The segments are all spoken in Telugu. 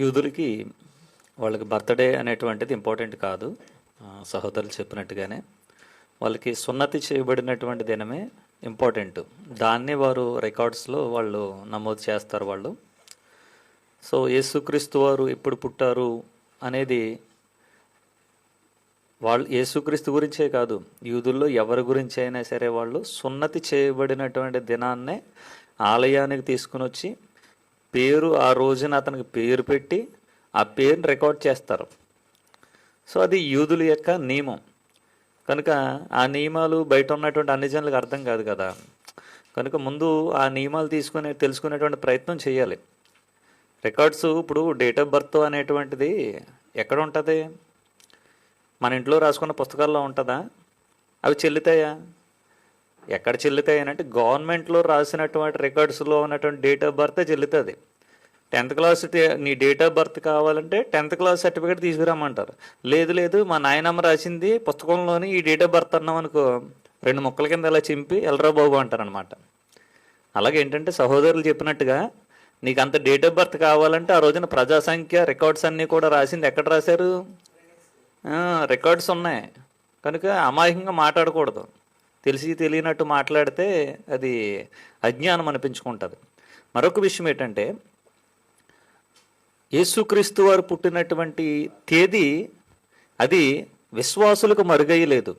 యూదులకి వాళ్ళకి బర్త్డే అనేటువంటిది ఇంపార్టెంట్ కాదు. సహోదరులు చెప్పినట్టుగానే వాళ్ళకి సున్నతి చేయబడినటువంటి దినమే ఇంపార్టెంట్. దాన్ని వారు రికార్డ్స్లో వాళ్ళు నమోదు చేస్తారు వాళ్ళు. సో యేసుక్రీస్తు వారు ఎప్పుడు పుట్టారు అనేది వాళ్ళు యేసుక్రీస్తు గురించే కాదు. యూదుల్లో ఎవరి గురించి అయినా సరే వాళ్ళు సున్నతి చేయబడినటువంటి దినాన్నే ఆలయానికి తీసుకుని వచ్చి పేరు ఆ రోజున అతనికి పేరు పెట్టి ఆ పేరుని రికార్డ్ చేస్తారు. సో అది యూదుల యొక్క నియమం. కనుక ఆ నియమాలు బయట ఉన్నటువంటి అన్ని జనులకు అర్థం కాదు కదా. కనుక ముందు ఆ నియమాలు తీసుకునే తెలుసుకునేటువంటి ప్రయత్నం చేయాలి. రికార్డ్స్ ఇప్పుడు డేట్ ఆఫ్ బర్త్ అనేటువంటిది ఎక్కడ ఉంటుంది? మన ఇంట్లో రాసుకున్న పుస్తకాల్లో ఉంటుందా? అవి చెల్లుతాయా? ఎక్కడ చెల్లుతాయి అని అంటే గవర్నమెంట్లో రాసినటువంటి రికార్డ్స్లో ఉన్నటువంటి డేట్ ఆఫ్ బర్త్ చెల్లుతుంది. టెన్త్ క్లాస్ నీ డేట్ ఆఫ్ బర్త్ కావాలంటే టెన్త్ క్లాస్ సర్టిఫికేట్ తీసుకురమ్మంటారు. లేదు లేదు మా నాయనమ్మ రాసింది పుస్తకంలోని ఈ డేట్ ఆఫ్ బర్త్ అన్నాం అనుకో రెండు ముక్కల కింద ఇలా చింపి ఎల్రా బాబు అంటారనమాట అలాగే ఏంటంటే సహోదరులు చెప్పినట్టుగా నీకు అంత డేట్ ఆఫ్ బర్త్ కావాలంటే ఆ రోజున ప్రజాసంఖ్య రికార్డ్స్ అన్నీ కూడా రాసింది ఎక్కడ రాశారు? రికార్డ్స్ ఉన్నాయి. కనుక అమాయకంగా మాట్లాడకూడదు. తెలిసి తెలియనట్టు మాట్లాడితే అది అజ్ఞానం అనిపించుకుంటుంది. మరొక విషయం ఏంటంటే యేసుక్రీస్తు వారు పుట్టినటువంటి తేదీ అది విశ్వాసులకు మరుగయ్యలేదు.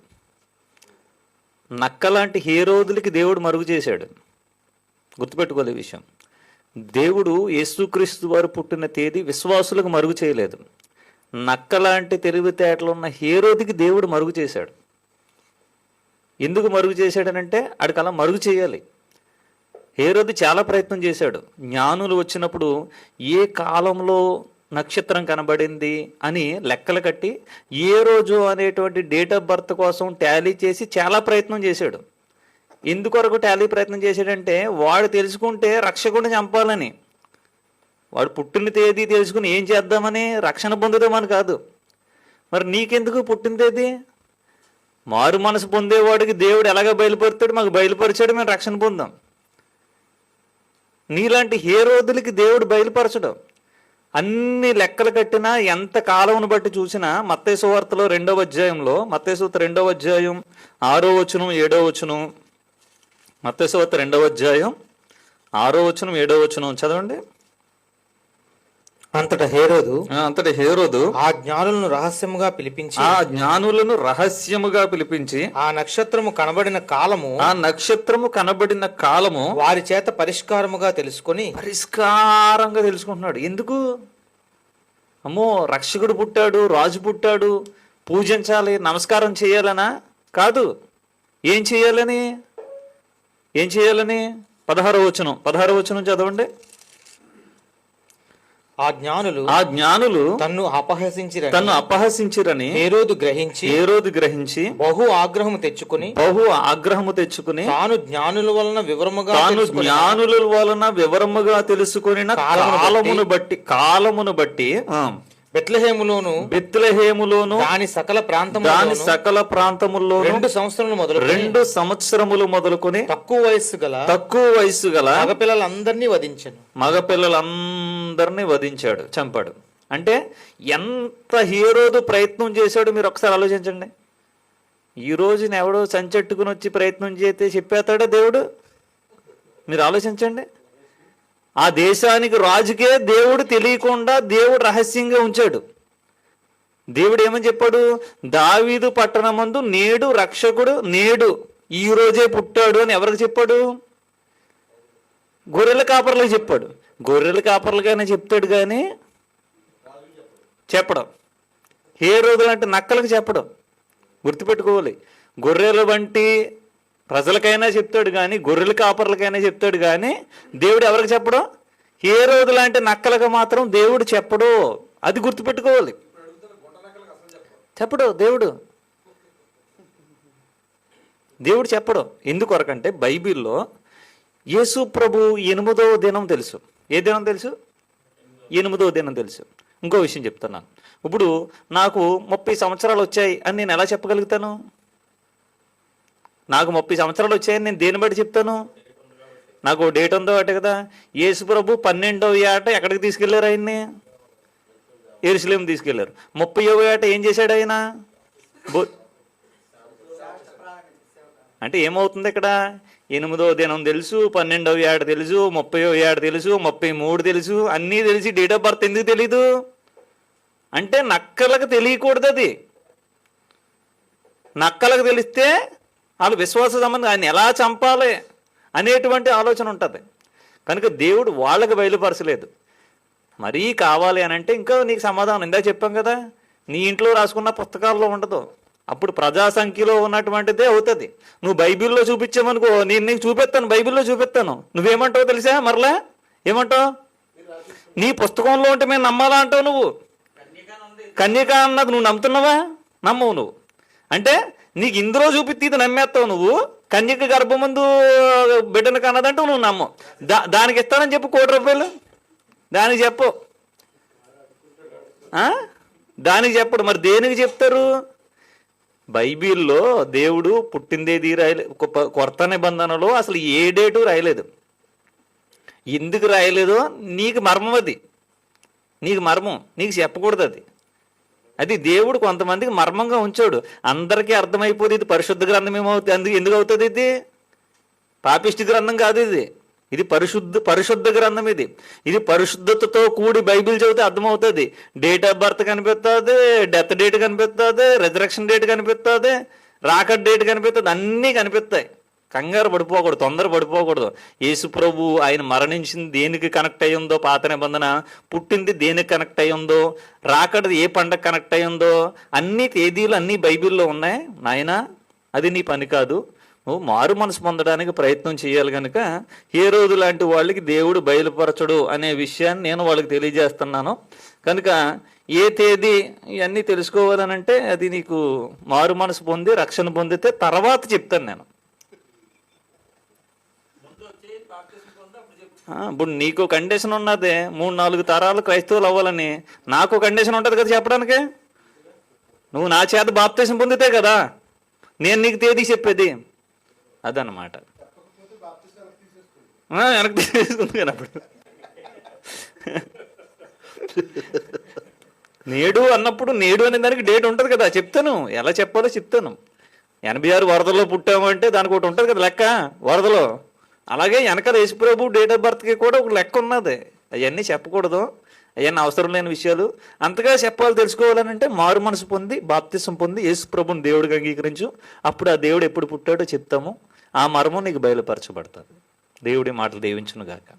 నక్కలాంటి హేరోదులకి దేవుడు మరుగు చేశాడు. గుర్తుపెట్టుకోలే విషయం. దేవుడు యేసుక్రీస్తు వారు పుట్టిన తేదీ విశ్వాసులకు మరుగు చేయలేదు. నక్కలాంటి తెలివితేటలు ఉన్న హేరోదికి దేవుడు మరుగు చేశాడు. ఎందుకు మరుగు చేశాడనంటే ఆడికి అలా మరుగు చేయాలి. హేరోది చాలా ప్రయత్నం చేశాడు. జ్ఞానులు వచ్చినప్పుడు ఏ కాలంలో నక్షత్రం కనబడింది అని లెక్కలు కట్టి ఏ రోజు అనేటువంటి డేట్ ఆఫ్ బర్త్ కోసం టాలీ చేసి చాలా ప్రయత్నం చేశాడు. ఎందుకొరకు టాలీ ప్రయత్నం చేశాడంటే వాడు తెలుసుకుంటే రక్షకుడిని చంపాలని. వాడు పుట్టిన తేదీ తెలుసుకుని ఏం చేద్దామని రక్షణ పొందుదామని కాదు. మరి నీకెందుకు పుట్టిన తేదీ? మారు మనసు పొందేవాడికి దేవుడు ఎలాగ బయలుపరుతాడు మాకు బయలుపరిచాడు మేము రక్షణ పొందాం. నీలాంటి హేరోదులకి దేవుడు బయలుపరచడం. అన్ని లెక్కలు కట్టినా ఎంత కాలమును బట్టి చూసినా మత్తేసు వార్తలో రెండవ అధ్యాయంలో మత్తేసు రెండవ అధ్యాయం ఆరో వచనం ఏడో వచనం. మత్తేసు వార్త రెండవ అధ్యాయం ఆరో వచనం ఏడో వచనం చదవండి. అంతటా హేరోదు అంతటి హేరోదు ఆ జ్ఞానులను రహస్యముగా పిలిపించి ఆ జ్ఞానులను రహస్యముగా పిలిపించి ఆ నక్షత్రము కనబడిన కాలము ఆ నక్షత్రము కనబడిన కాలము వారి చేత పరిష్కారముగా తెలుసుకొని పరిష్కారంగా తెలుసుకుంటున్నాడు. ఎందుకు? అమ్మో రక్షకుడు పుట్టాడు రాజు పుట్టాడు పూజించాలి నమస్కారం చేయాలనా? కాదు. ఏం చేయాలని? ఏం చేయాలని? పదహారో వచనం. పదహారో వచనం చదవండి. ఆ జ్ఞానులు ఆ జ్ఞానులు తన్ను అపహసించిరని తన్ను అపహసించిరని హేరోదు గ్రహించి ఏ రోజు గ్రహించి బహు ఆగ్రహము తెచ్చుకొని బహు ఆగ్రహము తెచ్చుకుని తాను జ్ఞానుల వలన వివరముగా తాను తెలుసుకొని జ్ఞానుల వలన వివరముగా తెలుసుకొనిన కాలమును బట్టి కాలమును బట్టి బెత్లహేములోను బెత్లెహేములోను దాని సకల దాని ప్రాంతములోను సకల ప్రాంతముల్లోను రెండు సంవత్సరములు మొదలు రెండు సంవత్సరములు మొదలుకొని తక్కువ వయస్సు గల తక్కువ వయసు గల మగపిల్లలందరినీ వధించను. అందరినీ వధించాడు చంపాడు. అంటే ఎంత హీరోదు ప్రయత్నం చేశాడో మీరు ఒకసారి ఆలోచించండి. ఈ రోజున ఎవడో సంచెట్టుకుని వచ్చి ప్రయత్నం చేస్తే చెప్పేస్తాడా దేవుడు? మీరు ఆలోచించండి. ఆ దేశానికి రాజుకే దేవుడు తెలియకుండా దేవుడు రహస్యంగా ఉంచాడు. దేవుడు ఏమని చెప్పాడు? దావీదు పట్టణమందు నేడు రక్షకుడు నేడు ఈ రోజే పుట్టాడు అని ఎవరికి చెప్పాడు? గొర్రెల కాపర్లకు చెప్పాడు. గొర్రెల కాపర్లుగానే చెప్తాడు కానీ చెప్పడం. ఏ రోజులంటే నక్కలకు చెప్పడం. గుర్తుపెట్టుకోవాలి. గొర్రెల వంటి ప్రజలకైనా చెప్తాడు కానీ గొర్రెల కాపర్లకైనా చెప్తాడు కానీ దేవుడు ఎవరికి చెప్పడం? ఏ రోజు లాంటి నక్కలకు మాత్రం దేవుడు చెప్పడు. అది గుర్తుపెట్టుకోవాలి. చెప్పడు దేవుడు. దేవుడు చెప్పడు. ఎందుకొరకంటే బైబిల్లో యేసు ప్రభు ఎనిమిదవ దినం తెలుసు. ఏ దినం తెలుసు? ఎనిమిదో దినం తెలుసు. ఇంకో విషయం చెప్తున్నాను ఇప్పుడు నాకు ముప్పై సంవత్సరాలు వచ్చాయి అని నేను ఎలా చెప్పగలుగుతాను? నాకు ముప్పై సంవత్సరాలు వచ్చాయని నేను దేని బట్టి చెప్తాను? నాకు డేట్ ఉందో అటు కదా? యేసుప్రభు పన్నెండవ ఏట ఎక్కడికి తీసుకెళ్ళారు ఆయన్ని? ఎరుసలేం తీసుకెళ్ళారు. ఒక ఏట ఏం చేశాడు ఆయన? అంటే ఏమవుతుంది ఇక్కడ? ఎనిమిదో దినం తెలుసు పన్నెండవ ఏడు తెలుసు ముప్పయో ఏడు తెలుసు ముప్పై మూడు తెలుసు అన్నీ తెలిసి డేట్ ఆఫ్ బర్త్ ఎందుకు తెలీదు? అంటే నక్కలకు తెలియకూడదు అది. నక్కలకు తెలిస్తే వాళ్ళు విశ్వాస సంబంధం ఆయన ఎలా చంపాలి అనేటువంటి ఆలోచన ఉంటుంది. కనుక దేవుడు వాళ్ళకి బయలుపరచలేదు. మరీ కావాలి అని అంటే ఇంకా నీకు సమాధానం ఇందా చెప్పాం కదా నీ ఇంట్లో రాసుకున్న పుస్తకాల్లో ఉండదు. అప్పుడు ప్రజా సంఖ్యలో ఉన్నటువంటిదే అవుతుంది. నువ్వు బైబిల్లో చూపించామనుకో నేను నీకు చూపిస్తాను బైబిల్లో చూపిస్తాను నువ్వేమంటావు తెలుసా మరలా? ఏమంటావు? నీ పుస్తకంలో ఉంటే మేము నమ్మాలా అంటావు నువ్వు? కన్యక అన్నది నువ్వు నమ్ముతున్నావా? నమ్మవు నువ్వు. అంటే నీకు ఇందులో చూపిస్తే ఇది నమ్మేస్తావు నువ్వు కన్యక గర్భముందు బిడ్డను కన్నదంటూ నువ్వు నమ్మవు దా దానికి ఇస్తానని చెప్పు కోటి రూపాయలు. దానికి చెప్పు. దానికి చెప్పడు. మరి దేనికి చెప్తారు? బైబిల్లో దేవుడు పుట్టిందేది రాయలే కొత్త నిబంధనలో అసలు ఏ డేటు రాయలేదు. ఎందుకు రాయలేదో నీకు మర్మం అది. నీకు మర్మం. నీకు చెప్పకూడదు అది. అది దేవుడు కొంతమందికి మర్మంగా ఉంచాడు. అందరికీ అర్థమైపోతుంది ఇది. పరిశుద్ధ గ్రంథం ఏమవుతుంది? అందుకు ఎందుకు అవుతుంది ఇది? పాపిష్టి గ్రంథం కాదు ఇది. ఇది పరిశుద్ధ పరిశుద్ధ గ్రంథం ఇది. ఇది పరిశుద్ధతతో కూడి బైబిల్ చదివితే అర్థమవుతుంది. డేట్ ఆఫ్ బర్త్ కనిపిస్తుంది డెత్ డేట్ కనిపిస్తుంది రిజరక్షన్ డేట్ కనిపిస్తుంది రాకట్ డేట్ కనిపిస్తుంది అన్నీ కనిపిస్తాయి. కంగారు పడిపోకూడదు తొందర పడిపోకూడదు. యేసు ప్రభు ఆయన మరణించింది దేనికి కనెక్ట్ అయ్యిందో పాత నిబంధన పుట్టింది దేనికి కనెక్ట్ అయ్యిందో రాకడది ఏ పండగ కనెక్ట్ అయ్యిందో అన్ని తేదీలు అన్ని బైబిల్లో ఉన్నాయి. నాయనా అది నీ పని కాదు. మారు మనసు పొందడానికి ప్రయత్నం చేయాలి కనుక ఏ రోజు లాంటి వాళ్ళకి దేవుడు బయలుపరచడు అనే విషయాన్ని నేను వాళ్ళకి తెలియజేస్తున్నాను. కనుక ఏ తేదీ ఇవన్నీ తెలుసుకోవాలనంటే అది నీకు మారు మనసు పొంది రక్షణ పొందితే తర్వాత చెప్తాను నేను. ఇప్పుడు నీకు కండిషన్ ఉన్నదే మూడు నాలుగు తరాలు క్రైస్తవులు అవ్వాలని నాకు కండిషన్ ఉంటుంది కదా చెప్పడానికి? నువ్వు నా చేత బాప్తేశం పొందితే కదా నేను నీకు తేదీ చెప్పేది. అదనమాట వెనక్కి తీసుకుంది కానీ అప్పుడు. నేడు అన్నప్పుడు నేడు అనే దానికి డేట్ ఉంటుంది కదా చెప్తాను. ఎలా చెప్పాలో చెప్తాను. ఎనభై ఆరు వరదలో పుట్టామంటే దానికి ఒకటి ఉంటుంది కదా లెక్క వరదలో. అలాగే వెనక యేసుప్రభు డేట్ ఆఫ్ బర్త్కి కూడా ఒక లెక్క ఉన్నది. అవన్నీ చెప్పకూడదు. అవన్నీ అవసరం లేని విషయాలు. అంతగా చెప్పాలి తెలుసుకోవాలని అంటే మారు మనసు పొంది బాప్తిసం పొంది యేసుప్రభుని దేవుడికి అంగీకరించు. అప్పుడు ఆ దేవుడు ఎప్పుడు పుట్టాడో చెప్తాము. ఆ మర్మం నీకు బయలుపరచబడుతుంది. దేవుడి మాటలు దీవించును గాక